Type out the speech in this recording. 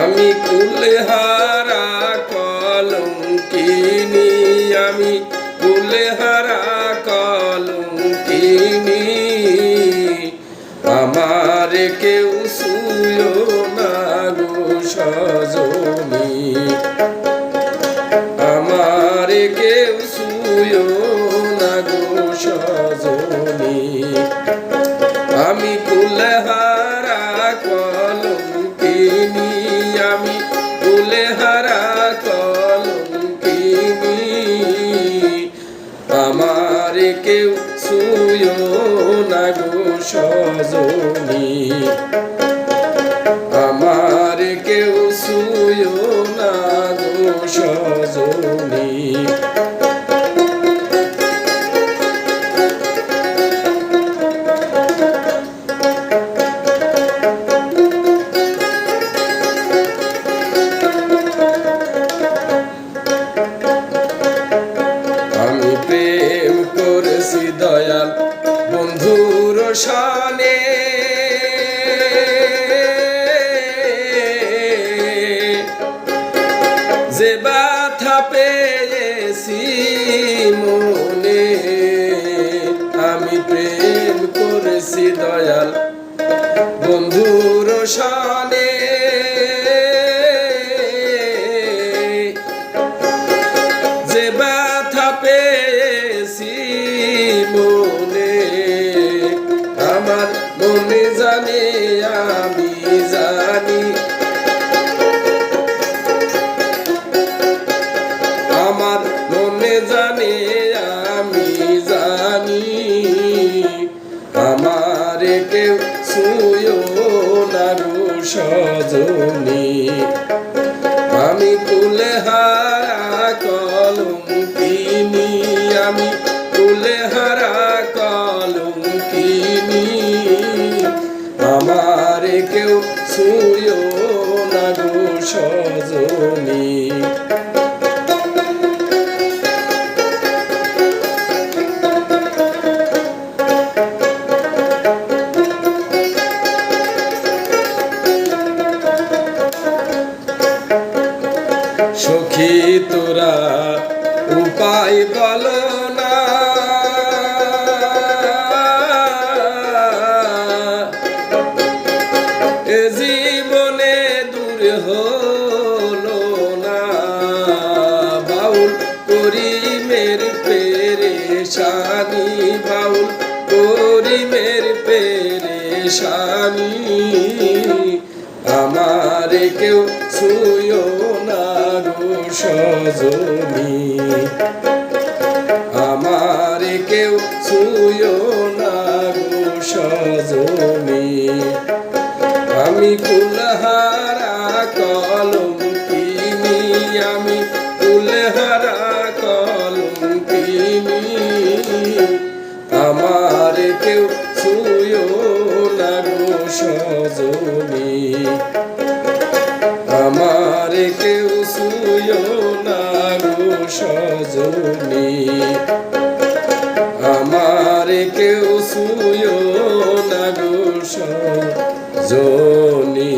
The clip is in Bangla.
আমি কুলহারা কলম কিনি আমি কুলহারা কলম কিনি আমার কেউ শুয়ো না গো সজনী। আমার কেউ শুয়ো না গো সজনী। আমি কুলহারা কলম আমার কেউ সুয়ো না গো সজনী। আমার কেউ সুয়ো না গো সজনী। বন্ধুর সানে। যে ব্যথা পেয়েছি মনে আমি প্রেম করেছি দয়াল বন্ধুর সানে। সজনী। আমি তুলে হারা কলম কিনি আমি তুলে হারা কলম কিনি আমার কেউ সুয় না গো সজনী। উপায় বল না। জীবনে দূর হলো না। বাউল করি মের পেরেশানি, বাউল করি মের পেরেশানি। আমার কেউ শুয়ো না গো। সজনী। আমার কেউ শুয়ো না গো সজনী। আমি কুলহারা কলম কিনি, আমি কুলহারা কলম কিনি। আমার কেউ শুয়ো না গো সজনী। আমার কেউ শুয়ো না গো সজনী। আমার কেউ শুয়ো না গো সজনী।